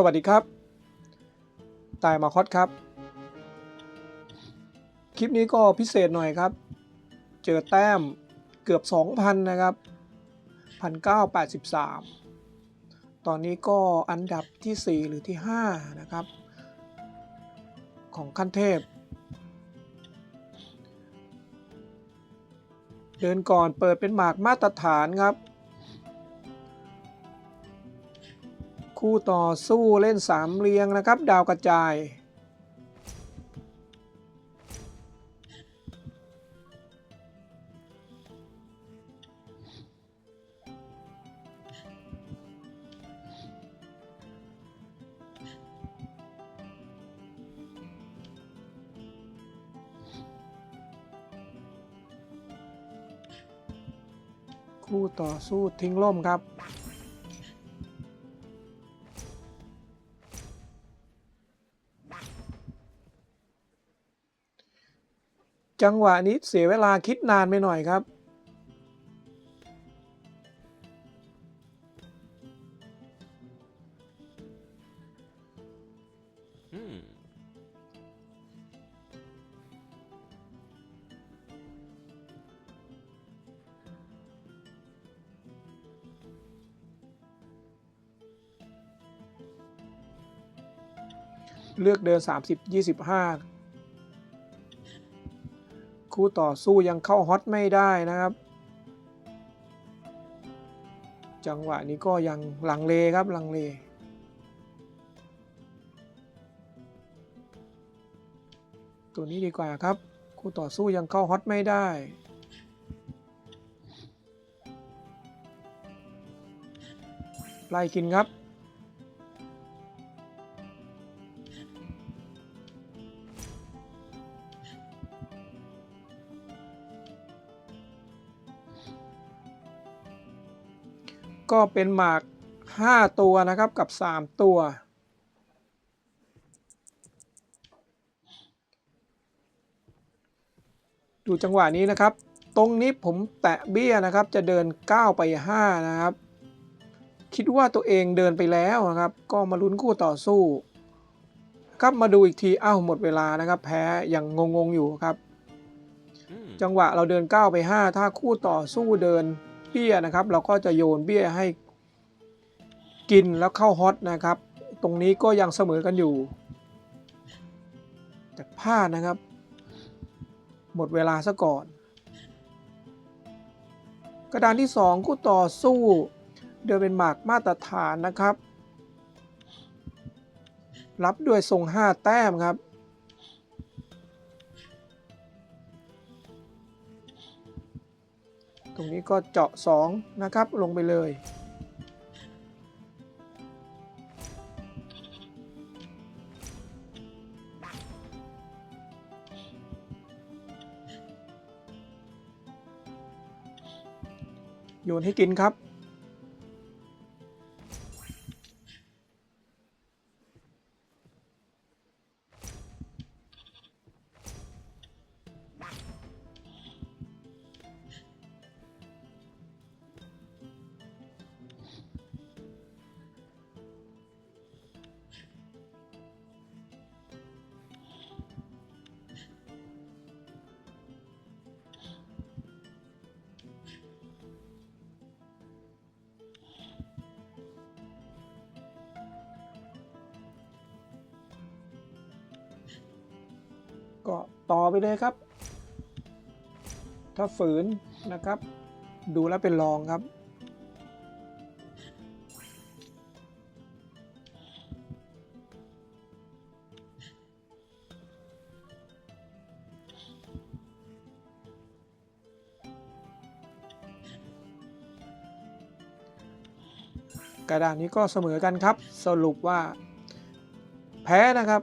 สวัสดีครับ ตายมาคอสครับ คลิปนี้ก็พิเศษหน่อยครับ เจอแต้มเกือบ 2,000 นะครับ 1983 ตอนนี้ก็อันดับที่ 4 หรือที่ 5 นะครับ ของขั้นเทพ เดินก่อนเปิดเป็นหมากมาตรฐานครับ คู่ต่อสู้เล่นสามเรียงนะครับ ดาวกระจาย คู่ต่อสู้ทิ้งล่มครับ จังหวะนี้เสียเวลาคิดนานไปหน่อยครับ เลือกเดิน 30 25 คู่ต่อสู้ยังเข้าฮอตไม่ได้นะครับ จังหวะนี้ก็ยังลังเลครับลังเล ตัวนี้ดีกว่าครับ คู่ต่อสู้ยังเข้าฮอตไม่ได้ไล่กินครับ ก็เป็นหมาก 5 ตัวนะครับกับ 3 ตัว ดูจังหวะนี้นะครับ ตรงนี้ผมแตะเบี้ยนะครับจะเดิน 9 ไป 5 นะครับ คิดว่าตัวเองเดินไปแล้วนะครับ ก็มาลุ้นคู่ต่อสู้ครับมาดูอีกทีอ้าวหมดเวลานะครับแพ้ยังงงๆอยู่ครับ Hmm. จังหวะเราเดิน 9 ไป 5 ถ้าคู่ต่อสู้เดิน เบี้ยนะครับ เราก็จะโยนเบี้ยให้กินแล้วเข้าฮอตนะครับ ตรงนี้ก็ยังเสมอกันอยู่แต่พลาดนะครับ หมดเวลาซะก่อน กระดานที่ 2 คู่ต่อสู้เดินเป็นหมากมาตรฐานนะครับ รับด้วยทรง 5 แต้มครับ ตรงนี้ก็เจาะ 2 นะครับ ลงไปเลย โยนให้กินครับ ก็ต่อไปเลยครับ ถ้าฝืนนะครับ ดูแล้วเป็นรองครับ กระดานนี้ก็เสมอกันครับ สรุปว่า แพ้นะครับ